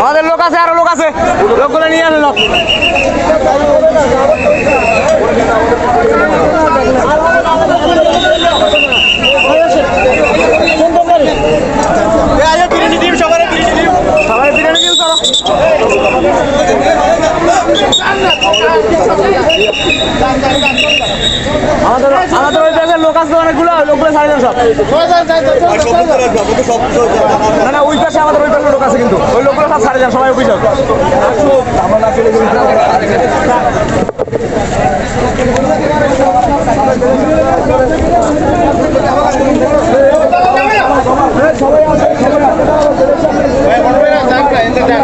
আমাদের লোক আছে আরও লোক আছে। লোকগুলো নিয়ে আসে লোক। লোক আসবে অনেকগুলো লোকগুলো সব। না না ওই পাশে আমাদের ওই পাশে লোক আছে কিন্তু। ওই লোকগুলো সব ছাড়ে যান সবাই office.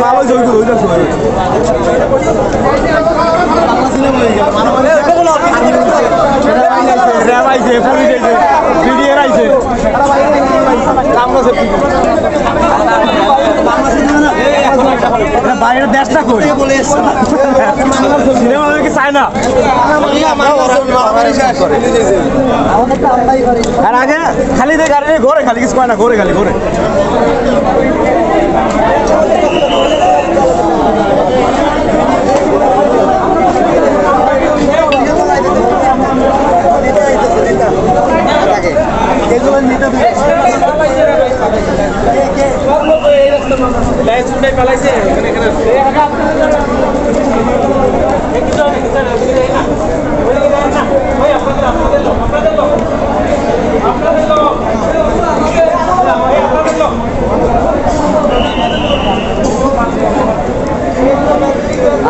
Mama, do you do this? বাইরের দেশটা কই সিনেমা কি চায় না আর আগে খালি আর ঘরে খালি কিছু কয় না ঘরে খালি ঘরে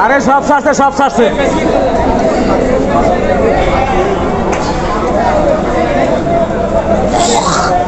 আরে সব ছাড়ছে সব ছাড়ছে। এগুলোর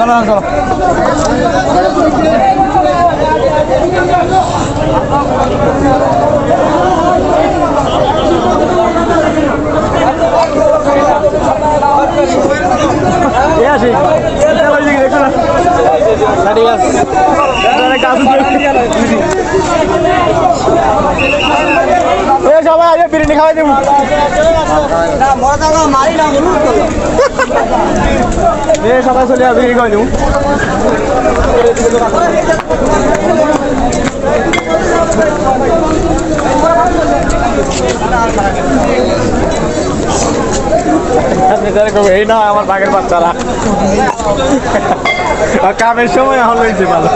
চলো আসি। চলো ঠিক আছে। সবাই আগে বিরিয়ানি খাওয়াই দেবো। সবাই চলে বিরিয়ানি খাওয়াই দেবো এই না আমার বাঘের বাচ্চারা। কামের সময় এখন ভালো